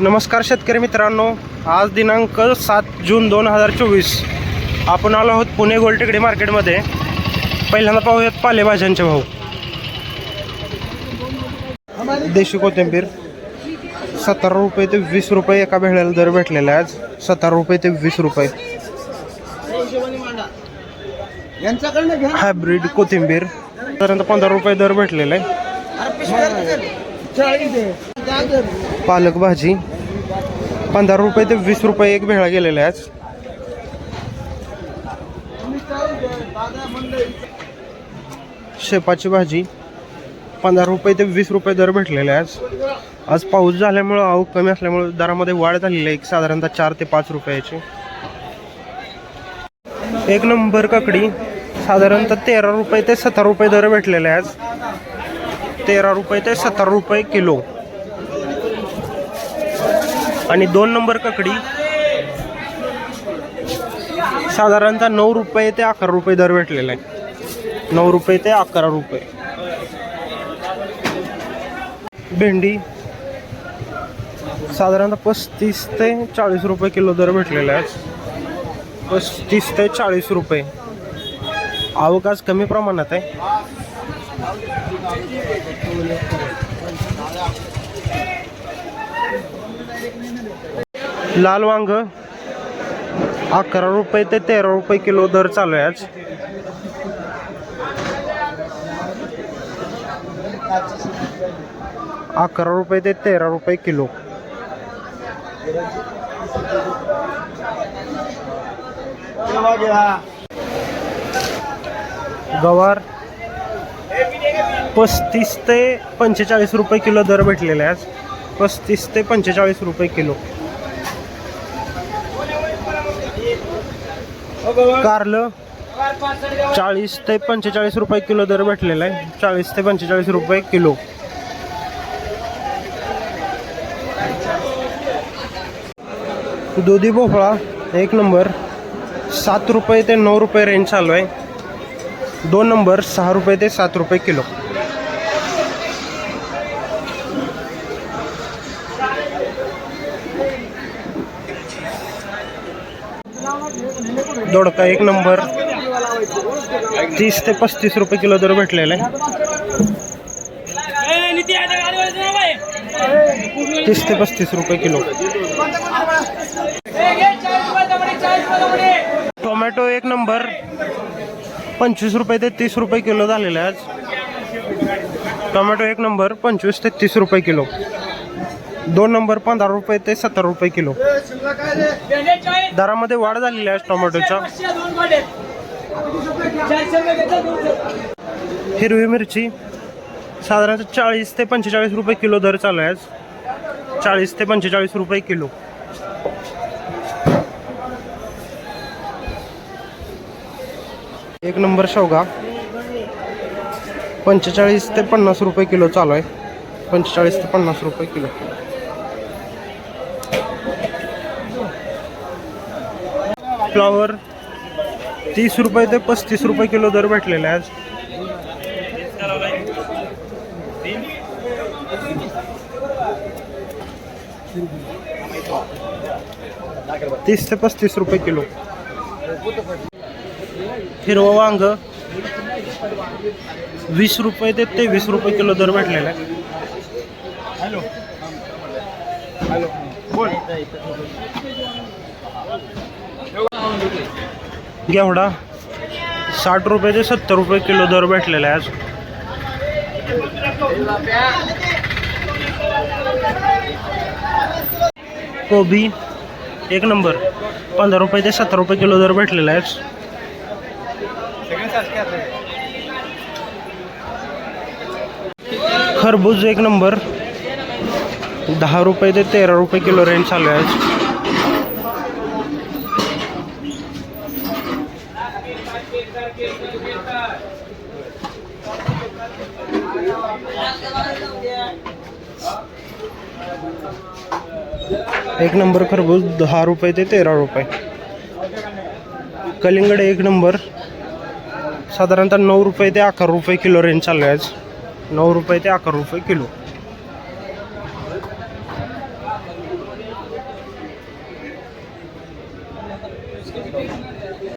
नमस्कार शेतकरी मित्रांनो आज दिनांक सात जून दोन हजार चोवीस. आपण आलो आहोत पुणे गोलटेकडी मार्केटमध्ये. पहिल्यांदा पाहूयात पालेभाज्यांचे भाव. देशी कोथिंबीर सतरा रुपये ते वीस रुपये एका भेळेला दर भेटलेला आहे आज. सतरा रुपये ते वीस रुपये. हायब्रिड कोथिंबीर साधारणतः पंधरा रुपये दर भेटलेला आहे. पालक भाजी. पंधरा रुपये ते वीस रुपये एक भेळा गेलेला आहे आज शेपाची भाजी. पंधरा रुपये ते वीस रुपये दर भेटलेले आज आज पाऊस झाल्यामुळं आवक कमी असल्यामुळं दरामध्ये वाढ झालेली आहे. एक साधारणतः चार ते पाच रुपयाची. एक नंबर काकडी. साधारणतः तेरा रुपये ते सतरा रुपये दर भेटलेले आज तेरा रुपये ते सतरा रुपये किलो. आणि दोन नंबर ककडी. साधारणतः नऊ रुपये ते अकरा रुपये दर भेटलेला आहे. नऊ रुपये ते अकरा रुपये. भेंडी. साधारणतः पस्तीस ते चाळीस रुपये किलो दर भेटलेला आहे. पस्तीस ते चाळीस रुपये. आवक आज कमी प्रमाणात आहे. लाल वांग. अकरा रुपये ते तेरा रुपये किलो दर चालू आहे आज. अकरा रुपये ते तेरा रुपये किलो. गवार पस्तीस ते पंचेचाळीस रुपये किलो दर भेटलेले आहे आज. पस्तीस ते पंचेचाळीस रुपये किलो. कारलं चाळीस ते पंचेचाळीस रुपये किलो दर भेटलेला आहे. चाळीस ते पंचेचाळीस रुपये किलो. दुधी भोपळा एक नंबर. सात रुपये ते नऊ रुपये रेंज चालू आहे. दोन नंबर सहा रुपये ते सात रुपये किलो. दोडका एक नंबर. तीस ते पस्तीस रुपये किलो दर भेटलेला. आहे तीस ते पस्तीस रुपये किलो. टोमॅटो एक नंबर. पंचवीस रुपये ते तीस रुपये किलो झालेला आहे आज. टोमॅटो एक नंबर पंचवीस ते तीस रुपये किलो. दोन नंबर पंधरा रुपये ते सत्तर रुपये किलो. दरामध्ये वाढ झालेली आहे टोमॅटोच्या. हिरवी मिरची साधारणतः चाळीस ते पंचेचाळीस रुपये किलो दर चालू आहे आज. चाळीस ते पंचेचाळीस रुपये किलो. एक नंबर शेवगा. पंचेचाळीस ते पन्नास रुपये किलो चालू आहे. पंचेचाळीस ते पन्नास रुपये किलो. फ्लॉवर तीस रुपये ते पस्तीस रुपये किलो दर भेटलेला आहे आज. तीस ते पस्तीस रुपये किलो. हिरवं वांग वीस रुपये ते तेवीस रुपये किलो दर भेटलेला. आहे घेवडा साठ रुपये ते सत्तर रुपये किलो दर भेटलेला आहे आज. कोबी एक नंबर. पंधरा रुपये ते सत्तर रुपये किलो दर भेटलेला आहे खरबूज एक नंबर. दहा रुपये ते तेरा रुपये किलो रेंज चालू आहे एक नंबर खरबूज दहा रुपये ते तेरा रुपये. कलिंगड एक नंबर. साधारणतः नऊ रुपये ते अकरा रुपये किलो रेंज चालू आहे नऊ रुपये ते अकरा रुपये किलो.